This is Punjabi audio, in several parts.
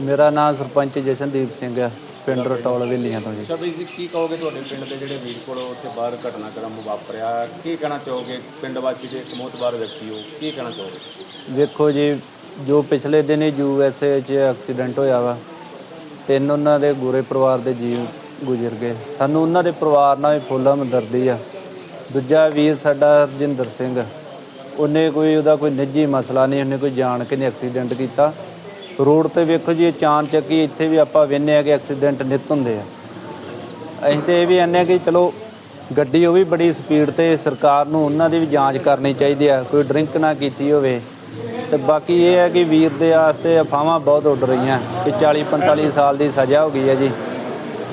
ਮੇਰਾ ਨਾਮ ਸਰਪੰਚ ਜਸ਼ਨਦੀਪ ਸਿੰਘ ਹੈ ਪਿੰਡ ਰਟੌਲ ਵੇਲੀਆਂ ਤੋਂ ਜੀ। ਸ਼ਬੀ ਜੀ ਕੀ ਕਹੋਗੇ ਤੁਹਾਡੇ ਪਿੰਡ ਦੇ ਜਿਹੜੇ ਵੀਰ ਕੋਲ ਉੱਥੇ ਬਾਹਰ ਘਟਨਾਕ੍ਰਮ ਵਾਪਰਿਆ? ਕੀ ਕਹਿਣਾ ਚਾਹੋਗੇ? ਪਿੰਡ ਵਾਸੀ ਦੇ ਇੱਕ ਮੋਤਬਾਰ ਵਿਅਕਤੀ ਹੋ ਕੀ ਕਹਿਣਾ ਚਾਹੋਗੇ? ਵੇਖੋ ਜੀ ਜੋ ਪਿਛਲੇ ਦਿਨੀ ਯੂ ਐਸ ਏ 'ਚ ਐਕਸੀਡੈਂਟ ਹੋਇਆ ਵਾ ਤਿੰਨ ਉਹਨਾਂ ਦੇ ਗੋਰੇ ਪਰਿਵਾਰ ਦੇ ਜੀਵ ਗੁਜ਼ਰ ਗਏ। ਸਾਨੂੰ ਉਹਨਾਂ ਦੇ ਪਰਿਵਾਰ ਨਾਲ ਵੀ ਫੁੱਲ ਹਮਦਰਦੀ ਆ। ਦੂਜਾ ਵੀਰ ਸਾਡਾ ਹਰਜਿੰਦਰ ਸਿੰਘ ਉਹਨੇ ਕੋਈ ਉਹਦਾ ਕੋਈ ਨਿੱਜੀ ਮਸਲਾ ਨਹੀਂ ਉਹਨੇ ਕੋਈ ਜਾਣ ਕੇ ਨਹੀਂ ਐਕਸੀਡੈਂਟ ਕੀਤਾ। ਰੋਡ ਤੇ ਵੇਖੋ ਜੀ ਚਾਨ ਚੱਕੀ ਇੱਥੇ ਵੀ ਆਪਾਂ ਵੇਖਦੇ ਆ ਕਿ ਐਕਸੀਡੈਂਟ ਨਿਤ ਹੁੰਦੇ ਆ। ਅਸੀਂ ਤੇ ਇਹ ਵੀ ਆਨੇ ਕਿ ਚਲੋ ਗੱਡੀ ਉਹ ਵੀ ਬੜੀ ਸਪੀਡ ਤੇ ਸਰਕਾਰ ਨੂੰ ਉਹਨਾਂ ਦੀ ਵੀ ਜਾਂਚ ਕਰਨੀ ਚਾਹੀਦੀ ਆ ਕੋਈ ਡਰਿੰਕ ਨਾ ਕੀਤੀ ਹੋਵੇ। ਤੇ ਬਾਕੀ ਇਹ ਹੈ ਕਿ ਵੀਰ ਦੇ ਵਾਸਤੇ ਅਫਵਾਹਾਂ ਬਹੁਤ ਉੱਡ ਰਹੀਆਂ ਕਿ 40 45 ਸਾਲ ਦੀ ਸਜ਼ਾ ਹੋ ਗਈ ਹੈ ਜੀ।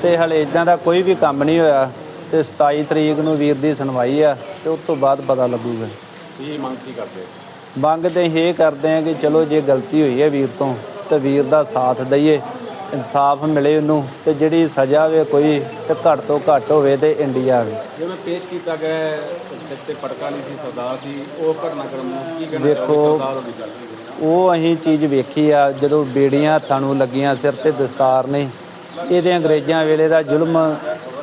ਤੇ ਹਲੇ ਇਦਾਂ ਦਾ ਕੋਈ ਵੀ ਕੰਮ ਨਹੀਂ ਹੋਇਆ ਤੇ 27 ਤਰੀਕ ਨੂੰ ਵੀਰ ਦੀ ਸੁਣਵਾਈ ਆ ਤੇ ਉਸ ਤੋਂ ਬਾਅਦ ਪਤਾ ਲੱਗੂਗਾ। ਕੀ ਮੰਗ ਕੀ ਕਰਦੇ? ਮੰਗ ਤੇ ਇਹ ਕਰਦੇ ਆ ਕਿ ਚਲੋ ਜੇ ਗਲਤੀ ਹੋਈ ਹੈ ਵੀਰ ਤੋਂ ਤੇ ਵੀਰ ਦਾ ਸਾਥ ਦਈਏ ਇਨਸਾਫ ਮਿਲੇ ਉਹਨੂੰ ਤੇ ਜਿਹੜੀ ਸਜ਼ਾ ਹੋਵੇ ਕੋਈ ਤੇ ਘੱਟ ਤੋਂ ਘੱਟ ਹੋਵੇ ਤੇ ਇੰਡੀਆ ਆਵੇ ਜਿਵੇਂ ਪੇਸ਼ ਕੀਤਾ ਗਿਆ ਸਿਰ ਤੇ ਪਟਕਾ ਨਹੀਂ ਸੀ ਸਰਦਾਰ ਸੀ ਉਹ ਘਟਨਾਕ੍ਰਮ ਨੂੰ ਕੀ ਕਹਿਣਾ ਸਰਦਾਰ ਉਹ ਅਸੀਂ ਚੀਜ਼ ਵੇਖੀ ਆ ਜਦੋਂ ਬੇੜੀਆਂ ਹੱਥਾਂ ਨੂੰ ਲੱਗੀਆਂ ਸਿਰ ਤੇ ਦਸਤਾਰ ਨਹੀਂ ਇਹਦੇ ਅੰਗਰੇਜ਼ਾਂ ਵੇਲੇ ਦਾ ਜ਼ੁਲਮ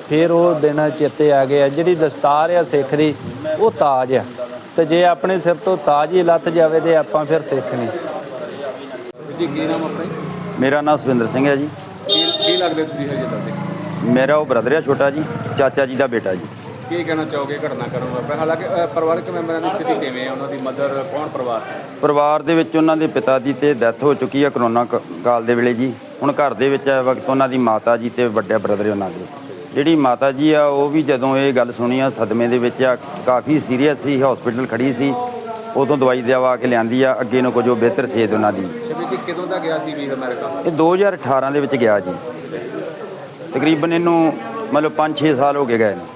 ਫਿਰ ਉਹ ਦਿਨ ਚੇਤੇ ਆ ਗਏ ਆ ਜਿਹੜੀ ਦਸਤਾਰ ਆ ਸਿੱਖ ਦੀ ਉਹ ਤਾਜ ਆ। ਤੇ ਜੇ ਆਪਣੇ ਸਿਰ ਤੋਂ ਤਾਜ ਹੀ ਲੱਥ ਜਾਵੇ ਤੇ ਆਪਾਂ ਫਿਰ ਸਿੱਖ ਨਹੀਂ। ਜੀ ਕੀ ਨਾਮ ਆਪਣਾ ਜੀ? ਮੇਰਾ ਨਾਮ ਸੁਵਿੰਦਰ ਸਿੰਘ ਹੈ ਜੀ। ਕੀ ਕੀ ਲੱਗਦੇ ਤੁਸੀਂ ਹਜੇ ਤੱਕ? ਮੇਰਾ ਉਹ ਬ੍ਰਦਰ ਹੈ ਛੋਟਾ ਜੀ ਚਾਚਾ ਜੀ ਦਾ ਬੇਟਾ ਜੀ। ਕੀ ਕਹਿਣਾ ਚਾਹੋਗੇ ਘਟਨਾਕ੍ਰਮ ਵਾਪਰਿਆ ਹਾਲਾਂਕਿ ਅ, ਪਰਿਵਾਰਕ ਮੈਂਬਰਾਂ ਦੀ ਸਥਿਤੀ ਕਿਵੇਂ ਹੈ ਉਹਨਾਂ ਦੀ ਮਦਰ ਕੌਣ ਪਰਿਵਾਰ? ਹੈ ਪਰਿਵਾਰ ਦੇ ਵਿੱਚ ਉਹਨਾਂ ਦੇ ਪਿਤਾ ਜੀ ਤੇ ਡੈਥ ਹੋ ਚੁੱਕੀ ਹੈ ਕਰੋਨਾ ਕ- ਕਾਲ ਦੇ ਵੇਲੇ ਜੀ। ਹੁਣ ਘਰ ਦੇ ਵਿੱਚ ਇਸ ਵਕਤ ਉਹਨਾਂ ਦੀ ਮਾਤਾ ਜੀ ਤੇ ਵੱਡੇ ਬ੍ਰਦਰ ਉਹਨਾਂ ਦੇ। ਜਿਹੜੀ ਮਾਤਾ ਜੀ ਆ ਉਹ ਵੀ ਜਦੋਂ ਇਹ ਗੱਲ ਸੁਣੀ ਆ ਸਦਮੇ ਦੇ ਵਿੱਚ ਆ ਕਾਫੀ ਸੀਰੀਅਸ ਸੀ ਹਸਪੀਟਲ ਖੜੀ ਸੀ। ਉਦੋਂ ਦਵਾਈ ਦਵਾ ਕੇ ਲਿਆਂਦੀ ਆ ਅੱਗੇ ਨੂੰ ਕੁਝ ਬਿਹਤਰ ਸੇਧ ਉਹਨਾਂ ਦੀ। ਸ਼ਬੀ ਜੀ ਕਦੋਂ ਦਾ ਗਿਆ ਸੀ ਵੀਰ ਅਮਰੀਕਾ? ਇਹ 2018 ਦੇ ਵਿੱਚ ਗਿਆ ਜੀ। ਤਕਰੀਬਨ ਇਹਨੂੰ ਮਤਲਬ 5-6 ਸਾਲ ਹੋ ਗਏ ਗਏ ਨੇ।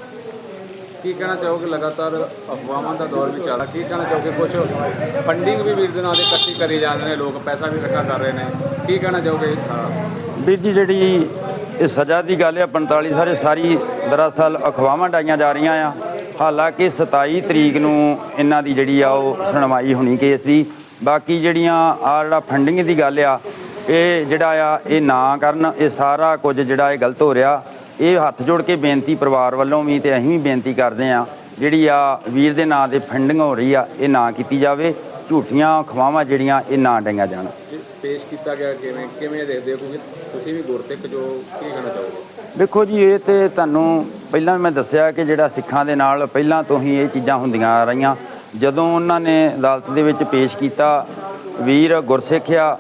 ਕੀ ਕਹਿਣਾ ਚਾਹੋਗੇ ਲਗਾਤਾਰ ਅਫਵਾਹਾਂ ਦਾ ਦੌਰ ਵੀ ਚੱਲ ਰਿਹਾ? ਕੀ ਕਹਿਣਾ ਚਾਹੋਗੇ? ਕੁਝ ਫੰਡਿੰਗ ਵੀ ਵੀਰ ਦੇ ਨਾਂ ਤੇ ਇਕੱਠੀ ਕਰੀ ਜਾਂਦੇ ਨੇ ਲੋਕ ਪੈਸਾ ਵੀ ਇਕੱਠਾ ਕਰ ਰਹੇ ਨੇ। ਕੀ ਕਹਿਣਾ ਚਾਹੋਗੇ? ਵੀਰ ਜੀ ਜਿਹੜੀ ਇਹ ਸਜ਼ਾ ਦੀ ਗੱਲ ਹੈ 45 ਸਾਰੇ ਸਾਰੀ ਦਰਅਸਲ ਅਖਵਾਵਾਂ ਡਾਈਆਂ ਜਾ ਰਹੀਆਂ ਆ। ਹਾਲਾਂਕਿ 27 ਤਰੀਕ ਨੂੰ ਇਹਨਾਂ ਦੀ ਜਿਹੜੀ ਆ ਉਹ ਸੁਣਵਾਈ ਹੋਣੀ ਕੇਸ ਦੀ। ਬਾਕੀ ਜਿਹੜੀਆਂ ਆ ਜਿਹੜਾ ਫੰਡਿੰਗ ਦੀ ਗੱਲ ਆ ਇਹ ਜਿਹੜਾ ਆ ਇਹ ਨਾ ਕਰਨ ਇਹ ਸਾਰਾ ਕੁਝ ਜਿਹੜਾ ਇਹ ਗਲਤ ਹੋ ਰਿਹਾ। ਇਹ ਹੱਥ ਜੋੜ ਕੇ ਬੇਨਤੀ ਪਰਿਵਾਰ ਵੱਲੋਂ ਵੀ ਤੇ ਅਸੀਂ ਵੀ ਬੇਨਤੀ ਕਰਦੇ ਆ ਜਿਹੜੀ ਆ ਵੀਰ ਦੇ ਨਾਂ ਤੇ ਫੰਡਿੰਗ ਹੋ ਰਹੀ ਆ ਇਹ ਨਾ ਕੀਤੀ ਜਾਵੇ। ਝੂਠੀਆਂ ਅਖਵਾਵਾਂ ਜਿਹੜੀਆਂ ਇਹ ਨਾ ਡਾਈਆਂ ਜਾਣ। ਪੇਸ਼ ਕੀਤਾ ਗਿਆ ਕਿਵੇਂ ਕਿਵੇਂ ਦੇਖਦੇ ਹੋ? ਕਿਉਂਕਿ ਤੁਸੀਂ ਵੀ ਗੁਰਸਿੱਖ ਜੋ ਕੀ ਕਹਿਣਾ ਚਾਹੋਗੇ? ਦੇਖੋ ਜੀ ਇਹ ਤੇ ਤੁਹਾਨੂੰ ਪਹਿਲਾਂ ਮੈਂ ਦੱਸਿਆ ਕਿ ਜਿਹੜਾ ਸਿੱਖਾਂ ਦੇ ਨਾਲ ਪਹਿਲਾਂ ਤੋਂ ਹੀ ਇਹ ਚੀਜ਼ਾਂ ਹੁੰਦੀਆਂ ਆ ਰਹੀਆਂ। ਜਦੋਂ ਉਹਨਾਂ ਨੇ ਅਦਾਲਤ ਦੇ ਵਿੱਚ ਪੇਸ਼ ਕੀਤਾ, ਵੀਰ ਗੁਰਸਿੱਖ ਆ,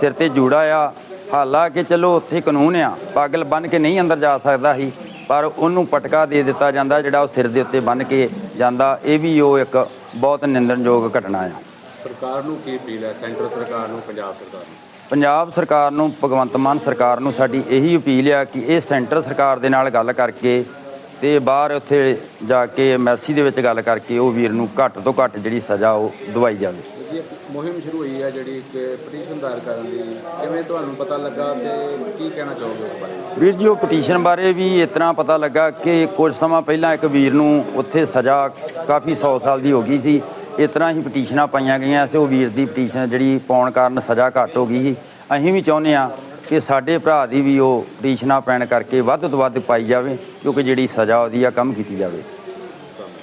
ਸਿਰ ਤੇ ਜੂੜਾ ਆ, ਹਾਲਾਂਕਿ ਚਲੋ ਉੱਥੇ ਕਾਨੂੰਨ ਆ, ਪਾਗਲ ਬਨ ਕੇ ਨਹੀਂ ਅੰਦਰ ਜਾ ਸਕਦਾ ਸੀ, ਪਰ ਉਹਨੂੰ ਪਟਕਾ ਦੇ ਦਿੱਤਾ ਜਾਂਦਾ, ਜਿਹੜਾ ਉਹ ਸਿਰ ਦੇ ਉੱਤੇ ਬੰਨ ਕੇ ਜਾਂਦਾ, ਇਹ ਵੀ ਉਹ ਇੱਕ ਬਹੁਤ ਨਿੰਦਣਯੋਗ ਘਟਨਾ ਆ। ਸਰਕਾਰ ਨੂੰ ਕੀ ਅਪੀਲ ਹੈ? ਸੈਂਟਰ ਸਰਕਾਰ ਨੂੰ ਪੰਜਾਬ ਸਰਕਾਰ ਨੂੰ? ਪੰਜਾਬ ਸਰਕਾਰ ਨੂੰ ਭਗਵੰਤ ਮਾਨ ਸਰਕਾਰ ਨੂੰ ਸਾਡੀ ਇਹੀ ਅਪੀਲ ਆ ਕਿ ਇਹ ਸੈਂਟਰ ਸਰਕਾਰ ਦੇ ਨਾਲ ਗੱਲ ਕਰਕੇ ਤੇ ਬਾਹਰ ਉੱਥੇ ਜਾ ਕੇ ਐਮਐਸਸੀ ਦੇ ਵਿੱਚ ਗੱਲ ਕਰਕੇ ਉਹ ਵੀਰ ਨੂੰ ਘੱਟ ਤੋਂ ਘੱਟ ਜਿਹੜੀ ਸਜ਼ਾ ਉਹ ਦਵਾਈ ਜਾਵੇ। ਮੁਹਿੰਮ ਸ਼ੁਰੂ ਹੋਈ ਹੈ ਜਿਹੜੀ ਕਿ ਪਟੀਸ਼ਨ ਦਾਇਰ ਕਰਨ ਦੀ। ਕਿਵੇਂ ਤੁਹਾਨੂੰ ਪਤਾ ਲੱਗਾ ਤੇ ਕੀ ਕਹਿਣਾ ਚਾਹੋਗੇ ਉਸ ਬਾਰੇ? ਵੀਰ ਜੀ ਉਹ ਪਟੀਸ਼ਨ ਬਾਰੇ ਵੀ ਇਸ ਤਰ੍ਹਾਂ ਪਤਾ ਲੱਗਾ ਕਿ ਕੁਝ ਸਮਾਂ ਪਹਿਲਾਂ ਇੱਕ ਵੀਰ ਨੂੰ ਉੱਥੇ ਸਜ਼ਾ ਕਾਫੀ 100 ਸਾਲ ਦੀ ਹੋ ਗਈ ਸੀ। ਇਸ ਤਰ੍ਹਾਂ ਹੀ ਪਟੀਸ਼ਨਾਂ ਪਾਈਆਂ ਗਈਆਂ ਤੇ ਉਹ ਵੀਰ ਦੀ ਪਟੀਸ਼ਨ ਜਿਹੜੀ ਪਾਉਣ ਕਾਰਨ ਸਜ਼ਾ ਘੱਟ ਹੋ ਗਈ ਸੀ। ਅਸੀਂ ਵੀ ਚਾਹੁੰਦੇ ਆ ਕਿ ਸਾਡੇ ਭਰਾ ਦੀ ਵੀ ਉਹ ਪਟੀਸ਼ਨਾਂ ਪੈਣ ਕਰਕੇ ਵੱਧ ਤੋਂ ਵੱਧ ਪਾਈ ਜਾਵੇ, ਕਿਉਂਕਿ ਜਿਹੜੀ ਸਜ਼ਾ ਉਹਦੀ ਆ, ਕੰਮ ਕੀਤੀ ਜਾਵੇ।